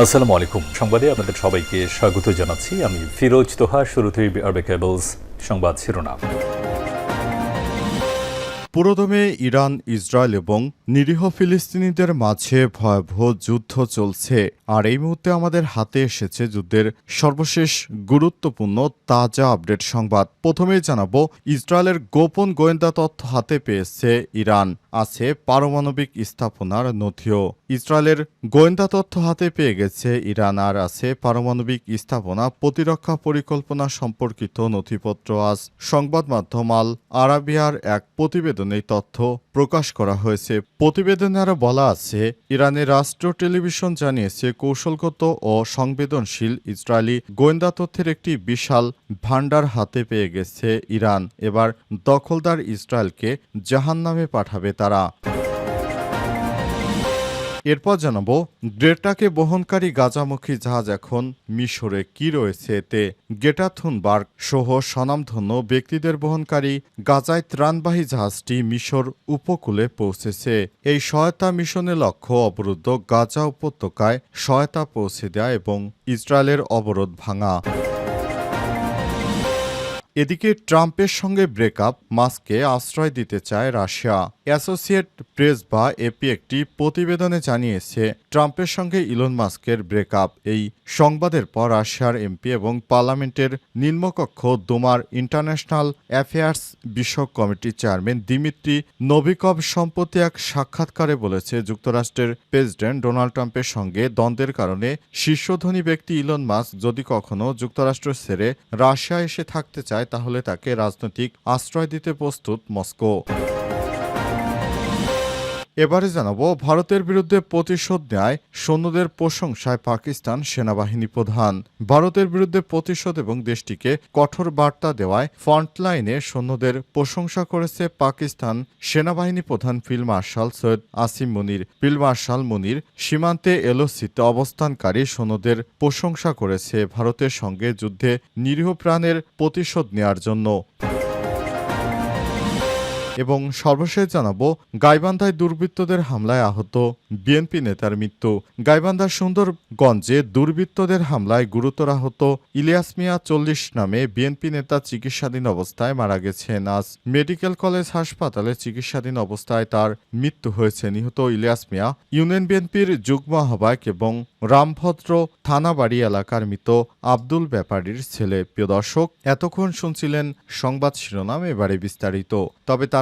আসসালামু আলাইকুম। সংবাদে আপনাদের সবাইকে স্বাগত জানাচ্ছি। আমি ফিরোজ তোহা শুরুতেই আরবে কেবলস সংবাদ শিরোনাম। পুরোদমে ইরান, ইসরায়েল এবং নিরীহ ফিলিস্তিনিদের মাঝে ভয়াবহ যুদ্ধ চলছে। আর এই মুহূর্তে আমাদের হাতে এসেছে যুদ্ধের সর্বশেষ গুরুত্বপূর্ণ তাজা আপডেট সংবাদ। প্রথমেই জানাব, ইসরায়েলের গোপন গোয়েন্দা তথ্য হাতে পেয়েছে ইরান। আছে পারমাণবিক স্থাপনার নথিও। ইসরায়েলের গোয়েন্দা তথ্য হাতে পেয়ে গেছে ইরান আর আছে পারমাণবিক স্থাপনা প্রতিরক্ষা পরিকল্পনা সম্পর্কিত নথিপত্র। আজ সংবাদ মাধ্যম আল আরাবিয়ার এক প্রতিবেদনে তথ্য প্রকাশ করা হয়েছে। প্রতিবেদনে আরও বলা আছে, ইরানের রাষ্ট্র টেলিভিশন জানিয়েছে, কৌশলগত ও সংবেদনশীল ইসরায়েলি গোয়েন্দা তথ্যের একটি বিশাল ভাণ্ডার হাতে পেয়ে গেছে ইরান। এবার দখলদার ইসরায়েলকে জাহান্নামে পাঠাবে তারা। এরপর জানাব গ্রেটাকে বহনকারী গাজামুখী জাহাজ এখন মিশরে কি রয়েছে? এতে গেটা থুনবার্গ সহ স্বনামধন্য ব্যক্তিদের বহনকারী গাজায় ত্রাণবাহী জাহাজটি মিশর উপকূলে পৌঁছেছে। এই সহায়তা মিশনের লক্ষ্য অবরুদ্ধ গাজা উপত্যকায় সহায়তা পৌঁছে দেয়া এবং ইসরায়েলের অবরোধ ভাঙা। এদিকে ট্রাম্পের সঙ্গে ব্রেকআপ, মাস্ককে আশ্রয় দিতে চায় রাশিয়া। অ্যাসোসিয়েট প্রেস বা এপি একটি প্রতিবেদনে জানিয়েছে, ট্রাম্পের সঙ্গে ইলন মাস্কের ব্রেকআপ, এই সংবাদের পর রাশিয়ার এমপি এবং পার্লামেন্টের নিম্নকক্ষ দোমার ইন্টারন্যাশনাল অ্যাফেয়ার্স বিষয়ক কমিটির চেয়ারম্যান দিমিত্রি নভিকভ সম্প্রতি এক সাক্ষাৎকারে বলেছে, যুক্তরাষ্ট্রের প্রেসিডেন্ট ডোনাল্ড ট্রাম্পের সঙ্গে দ্বন্দ্বের কারণে শীর্ষধনী ব্যক্তি ইলন মাস্ক যদি কখনো যুক্তরাষ্ট্র ছেড়ে রাশিয়া এসে থাকতে চায়, তাহলে তাকে রাজনৈতিক আশ্রয় দিতে প্রস্তুত মস্কো। এবারে জানাব, ভারতের বিরুদ্ধে প্রতিশোধ নেয় সৈন্যদের প্রশংসায় পাকিস্তান সেনাবাহিনী প্রধান। ভারতের বিরুদ্ধে প্রতিশোধ এবং দেশটিকে কঠোর বার্তা দেওয়ায় ফ্রন্টলাইনে সৈন্যদের প্রশংসা করেছে পাকিস্তান সেনাবাহিনী প্রধান field marshal Syed Asim Munir. Field marshal Munir সীমান্তে এলওসিতে অবস্থানকারী সৈন্যদের প্রশংসা করেছে ভারতের সঙ্গে যুদ্ধে নিরীহ প্রাণের প্রতিশোধ নেয়ার জন্য। এবং সর্বশেষ জানাব, গাইবান্ধায় দুর্বৃত্তদের হামলায় আহত বিএনপি নেতার মৃত্যু। গাইবান্ধার সুন্দরগঞ্জে দুর্বৃত্তদের হামলায় গুরুতর আহত ইলিয়াস মিয়া চল্লিশ নামে বিএনপি নেতা চিকিৎসাধীন অবস্থায় মারা গেছেন। আজ মেডিকেল কলেজ হাসপাতালে চিকিৎসাধীন অবস্থায় তার মৃত্যু হয়েছে। নিহত ইলিয়াস মিয়া ইউনিয়ন বিএনপির যুগ্ম আহ্বায়ক এবং রামভদ্র থানাবাড়ি এলাকার মৃত আব্দুল ব্যাপারীর ছেলে। প্রিয় দর্শক, এতক্ষণ শুনছিলেন সংবাদ শিরোনাম, এবারে বিস্তারিত। তবে তার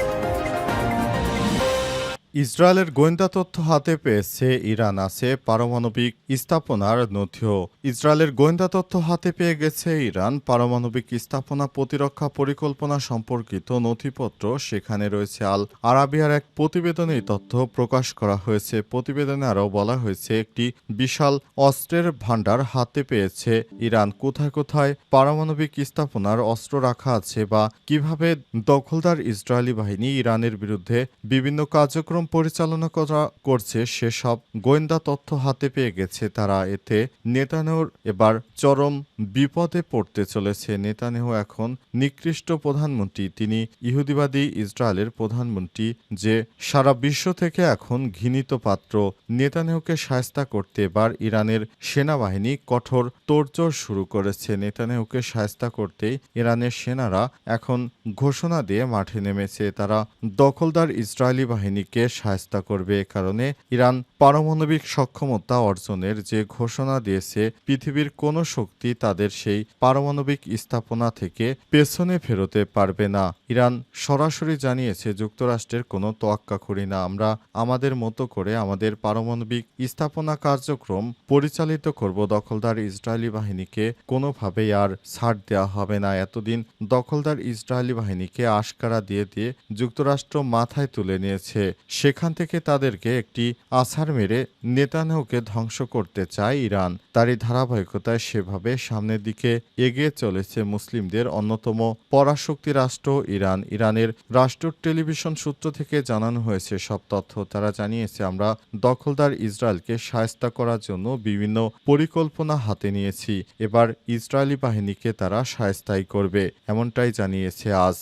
ইসরায়েলের গোয়েন্দা তথ্য হাতে পেয়েছে ইরান আছে পারমাণবিক স্থাপনার নথিও। ইসরায়েলের গোয়েন্দা তথ্য হাতে পেয়ে গেছে ইরান পারমাণবিক স্থাপনা প্রতিরক্ষা পরিকল্পনা সম্পর্কিত নথিপত্র। সেখানে রয়েছে আল আরাবিয়ার এক প্রতিবেদনে এই তথ্য প্রকাশ করা হয়েছে। প্রতিবেদনে আরও বলা হয়েছে, একটি বিশাল অস্ত্রের ভাণ্ডার হাতে পেয়েছে। ইরান কোথায় কোথায় পারমাণবিক স্থাপনার অস্ত্র রাখা আছে বা কীভাবে দখলদার ইসরায়েলি বাহিনী ইরানের বিরুদ্ধে বিভিন্ন কার্যক্রম পরিচালনা করা করছে, সেসব গোয়েন্দা তথ্য হাতে পেয়ে গেছে তারা। এতে নেতানেহর এবার চরম বিপদে পড়তে চলেছে। নেতানেহ এখন নিকৃষ্ট প্রধানমন্ত্রী। তিনি ইহুদিবাদী ইসরায়েলের প্রধানমন্ত্রী, যে সারা বিশ্ব থেকে এখন ঘৃণিত পাত্র। নেতানেহকে সায়স্তা করতে এবার ইরানের সেনাবাহিনী কঠোর তোড়জোড় শুরু করেছে। নেতানেহকে সায়স্তা করতেই ইরানের সেনারা এখন ঘোষণা দিয়ে মাঠে নেমেছে। তারা দখলদার ইসরায়েলি বাহিনীকে সায়স্তা করবে এ কারণে ইরান পারমাণবিক সক্ষমতা অর্জনের যে ঘোষণা দিয়েছে, পৃথিবীর কোনো শক্তি তাদের সেই পারমাণবিক স্থাপনা থেকে পেছনে ফেরোতে পারবে না। ইরান সরাসরি জানিয়েছে, যুক্তরাষ্ট্রের কোনো তোয়াক্কা করি না। আমরা আমাদের মতো করে আমাদের পারমাণবিক স্থাপনা কার্যক্রম পরিচালিত করব। দখলদার ইসরায়েলি বাহিনীকে কোনোভাবেই আর ছাড় দেওয়া হবে না। এতদিন দখলদার ইসরায়েলি বাহিনীকে আশকারা দিয়ে দিয়ে যুক্তরাষ্ট্র মাথায় তুলে নিয়েছে। সেখান থেকে তাদেরকে একটি আছাড় মেরে নেতানিয়াহুকে ধ্বংস করতে চায় ইরান। তারই ধারাবাহিকতায় সেভাবে সামনের দিকে এগিয়ে চলেছে মুসলিমদের অন্যতম পরাশক্তি রাষ্ট্র ইরান। ইরানের রাষ্ট্র টেলিভিশন সূত্র থেকে জানানো হয়েছে সব তথ্য। তারা জানিয়েছে, আমরা দখলদার ইসরায়েলকে সায়স্তা করার জন্য বিভিন্ন পরিকল্পনা হাতে নিয়েছি। এবার ইসরায়েলি বাহিনীকে তারা সায়স্তাই করবে, এমনটাই জানিয়েছে আজ।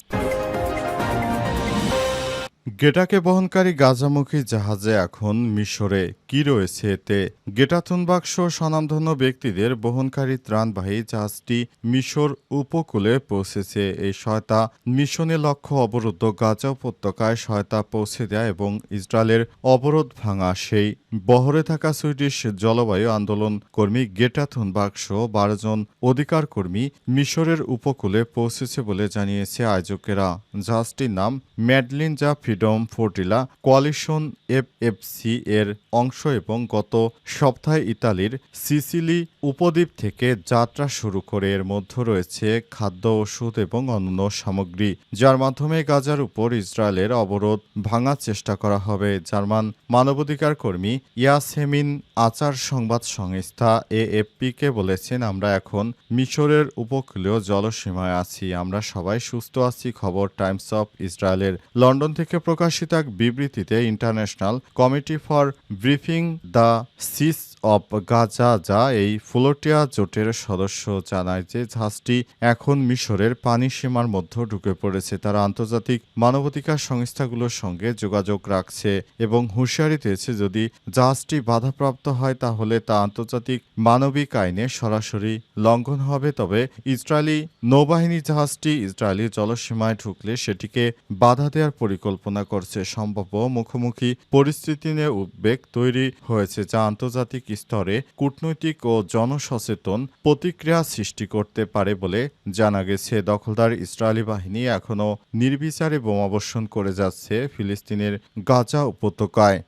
গেটাকে বহনকারী গাজামুখী জাহাজে এখন মিশরে কি রয়েছে এতে? গেটাথুন বাক্স স্বনামধন্য ব্যক্তিদের বহনকারী ত্রাণবাহী জাহাজটি মিশর উপকূলে পৌঁছেছে। এই সহায়তা মিশনে লক্ষ্য অবরুদ্ধ গাজা উপত্যকায় সহায়তা পৌঁছে দেয় এবং ইসরায়েলের অবরোধ ভাঙা সেই বহরে থাকা সুইডিশ জলবায়ু আন্দোলন কর্মী গেটাথুন বাক্স বারো জন অধিকার কর্মী মিশরের উপকূলে পৌঁছেছে বলে জানিয়েছে আয়োজকেরা। জাহাজটির নাম ম্যাডলিন যা ফ্রিডম ফোর্টিলা কোয়ালিশন এফএফসি এর অংশ এবং গত সপ্তাহে ইতালির সিসিলি উপদ্বীপ থেকে যাত্রা শুরু করে। এর মধ্যে রয়েছে খাদ্য ওষুধ এবং অন্যান্য সামগ্রী, যার মাধ্যমে গাজার উপর ইসরায়েলের অবরোধ ভাঙার চেষ্টা করা হবে। জার্মান মানবাধিকার কর্মী ইয়াসেমিন আচার সংবাদ সংস্থা এএফপিকে বলেছেন, আমরা এখন মিশরের উপকূলীয় জলসীমায় আছি। আমরা সবাই সুস্থ আছি, খবর টাইমস অফ ইসরায়েলের লন্ডন থেকে প্রকাশিত এক বিবৃতিতে international committee for briefing the cis of Gaza যা এই ফ্লোটিয়া জোটের সদস্য জানায় যে জাহাজটি এখন মিশরের পানি সীমার মধ্যে ঢুকে পড়েছে। তারা আন্তর্জাতিক মানবাধিকার সংস্থাগুলোর সঙ্গে যোগাযোগ রাখছে এবং হুঁশিয়ারি দিয়েছে, যদি জাহাজটি বাধাপ্রাপ্ত হয় তাহলে তা আন্তর্জাতিক মানবিক আইনে সরাসরি লঙ্ঘন হবে। তবে ইসরায়েলি নৌবাহিনী জাহাজটি ইসরায়েলি জলসীমায় ঢুকলে সেটিকে বাধা দেওয়ার পরিকল্পনা করছে সম্ভাব্য মুখোমুখি পরিস্থিতি নিয়ে উদ্বেগ তৈরি হয়েছে যা আন্তর্জাতিক স্তরে কূটনৈতিক ও জনসচেতন প্রতিক্রিয়া সৃষ্টি করতে পারে বলে জানা গেছে। দখলদার ইসরায়েলি বাহিনী এখনও নির্বিচারে বোমাবর্ষণ করে যাচ্ছে ফিলিস্তিনের গাজা উপত্যকায়।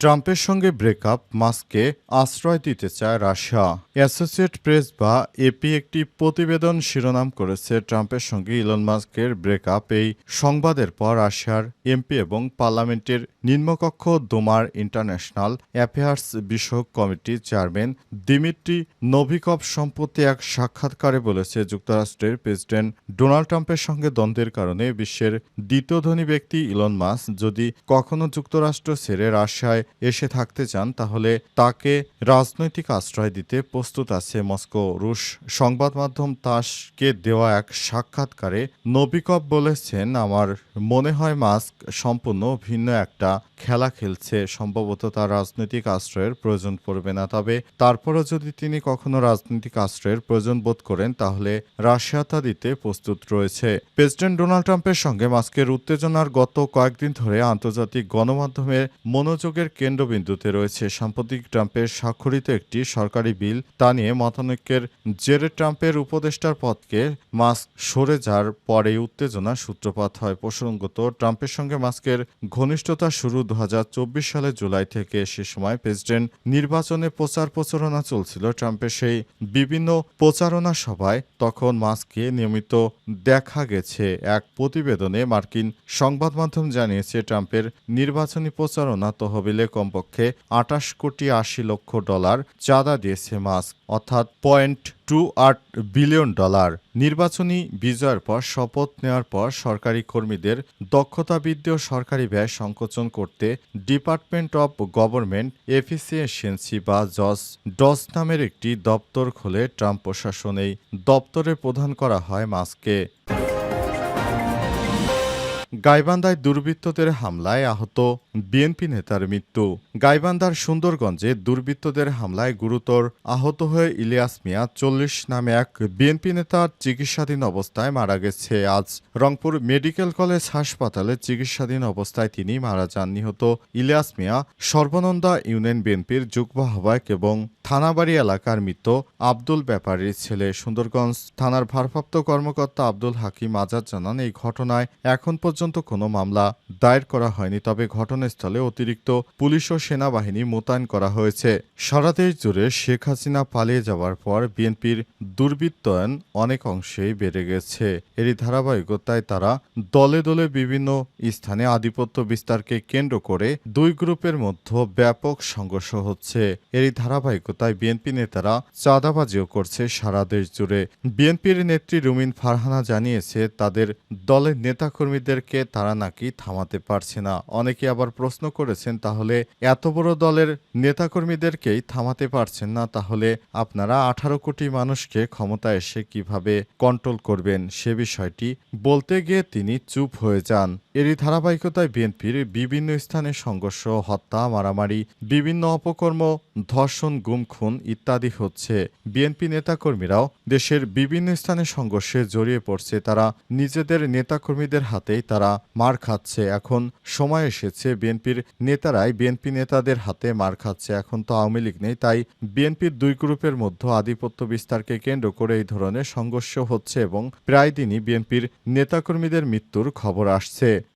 ট্রাম্পের সঙ্গে ব্রেকআপ মাস্ককে আশ্রয় দিতে চায় রাশিয়া। অ্যাসোসিয়েট প্রেস বা এপি একটি প্রতিবেদন শিরোনাম করেছে ট্রাম্পের সঙ্গে ইলন মাস্কের ব্রেকআপ। এই সংবাদের পর রাশিয়ার এমপি এবং পার্লামেন্টের নিম্নকক্ষ দোমার ইন্টারন্যাশনাল অ্যাফেয়ার্স বিষয়ক কমিটির চেয়ারম্যান দিমিত্রি নভিকভ সম্প্রতি এক সাক্ষাৎকারে বলেছে, যুক্তরাষ্ট্রের প্রেসিডেন্ট ডোনাল্ড ট্রাম্পের সঙ্গে দ্বন্দ্বের কারণে বিশ্বের দ্বিতীয় ধনী ব্যক্তি ইলন মাস্ক যদি কখনো যুক্তরাষ্ট্র ছেড়ে রাশিয়ায় এসে থাকতে চান, তাহলে তাকে রাজনৈতিক আশ্রয় দিতে প্রস্তুত আছে মস্কো রুশ সংবাদ মাধ্যম তাসকে দেওয়া এক সাক্ষাৎকারে। নবিকভ বলেছেন, আমার মনে হয় মাস্ক সম্পূর্ণ ভিন্ন একটা খেলা খেলছে। সম্ভবত তার রাজনৈতিক আশ্রয়ের প্রয়োজন পড়বে না। তবে তারপরও যদি তিনি কখনো রাজনৈতিক আশ্রয়ের প্রয়োজন বোধ করেন, তাহলে রাশিয়া তা দিতে প্রস্তুত রয়েছে। প্রেসিডেন্ট ডোনাল্ড ট্রাম্পের সঙ্গে মাস্কের উত্তেজনার গত কয়েকদিন ধরে আন্তর্জাতিক গণমাধ্যমের মনোযোগের কেন্দ্রবিন্দুতে রয়েছে সাম্প্রতিক ট্রাম্পের স্বাক্ষরিত একটি সরকারি বিল। তা নিয়ে মতানৈক্যের জেরে ট্রাম্পের উপদেষ্টার পদকে মাস্ক সরে যাওয়ার পরে উত্তেজনা সূত্রপাত হয়। প্রসঙ্গত, ট্রাম্পের সঙ্গে মাস্কের ঘনিষ্ঠতা শুরু দু সালের জুলাই থেকে। সে সময় প্রেসিডেন্ট নির্বাচনে প্রচার প্রচারণা চলছিল। ট্রাম্পের সেই বিভিন্ন প্রচারণা সভায় তখন মাস্ককে নিয়মিত দেখা গেছে। এক প্রতিবেদনে মার্কিন সংবাদ মাধ্যম জানিয়েছে, ট্রাম্পের নির্বাচনী প্রচারণা তহবিলে কমপক্ষে আটাশ কোটি আশি লক্ষ ডলার চাঁদা দিয়েছে মাস্ক, অর্থাৎ পয়েন্ট টু আট বিলিয়ন ডলার। নির্বাচনী বিজয়ের পর, শপথ নেওয়ার পর সরকারি কর্মীদের দক্ষতা বৃদ্ধি ও সরকারি ব্যয় সংকোচন করতে ডিপার্টমেন্ট অব গভর্নমেন্ট, এফিসিয়েন্সি বা জস ডস নামের একটি দপ্তর খোলে ট্রাম্প প্রশাসন। এই দপ্তরে প্রদান করা হয় মাস্ককে। গাইবান্ধায় দুর্বৃত্তদের হামলায় আহত বিএনপি নেতার মৃত্যু। গাইবান্ধার সুন্দরগঞ্জে দুর্বৃত্তদের হামলায় গুরুতর আহত হয়ে ইলিয়াস মিয়া চল্লিশ নামে এক বিএনপি নেতার চিকিৎসাধীন অবস্থায় মারা গেছে। আজ রংপুর মেডিকেল কলেজ হাসপাতালে চিকিৎসাধীন অবস্থায় তিনি মারা যান। নিহত ইলিয়াস মিয়া সর্বনন্দা ইউনিয়ন বিএনপির যুগ্ম আহ্বায়ক এবং থানাবাড়ি এলাকার মৃত আব্দুল ব্যাপারীর ছেলে সুন্দরগঞ্জ থানার ভারপ্রাপ্ত কর্মকর্তা আব্দুল হাকিম আজাদ জানান, এই ঘটনায় এখন পর্যন্ত কোনো মামলা দায়ের করা হয়নি, তবে ঘটনাস্থলে অতিরিক্ত পুলিশ ও সেনাবাহিনী মোতায়েন করা হয়েছে। সারা দেশ জুড়ে শেখ হাসিনা পালিয়ে যাওয়ার পর বিএনপির দুর্বৃত্তায়ন অনেক অংশেই বেড়ে গেছে। এরই ধারাবাহিকতায় তারা দলে দলে বিভিন্ন স্থানে আধিপত্য বিস্তারকে কেন্দ্র করে দুই গ্রুপের মধ্যে ব্যাপক সংঘর্ষ হচ্ছে। এরই ধারাবাহিকতায় বিএনপি নেতারা চাঁদাবাজিও করছে সারা দেশ জুড়ে। বিএনপির নেত্রী রুমিন ফারহানা জানিয়েছে, তাদের দলের নেতাকর্মীদেরকে তারা নাকি থামাতে পারছে না। অনেকে আবার প্রশ্ন করেছেন, তাহলে এত বড় দলের নেতাকর্মীদেরকেই থামাতে পারছেন না, তাহলে আপনারা আঠারো কোটি মানুষকে ক্ষমতা এসে কীভাবে কন্ট্রোল করবেন? সে বিষয়টি বলতে গিয়ে তিনি চুপ হয়ে যান। এরই ধারাবাহিকতায় বিএনপির বিভিন্ন স্থানে সংঘর্ষ, হত্যা, মারামারি, বিভিন্ন অপকর্ম, ধর্ষণ, গুম খুন ইত্যাদি হচ্ছে। বিএনপি নেতাকর্মীরাও দেশের বিভিন্ন স্থানে সংঘর্ষে জড়িয়ে পড়ছে। তারা নিজেদের নেতাকর্মীদের হাতেই তারা মার খাচ্ছে। এখন সময় এসেছে বিএনপির নেতারাই বিএনপি নেতাদের হাতে মার খাচ্ছে। এখন তো আওয়ামী লীগ নেই, তাই বিএনপির দুই গ্রুপের মধ্যে আধিপত্য বিস্তারকে কেন্দ্র করে এই ধরনের সংঘর্ষ হচ্ছে এবং প্রায় দিনই বিএনপির নেতাকর্মীদের মৃত্যুর খবর আসছে।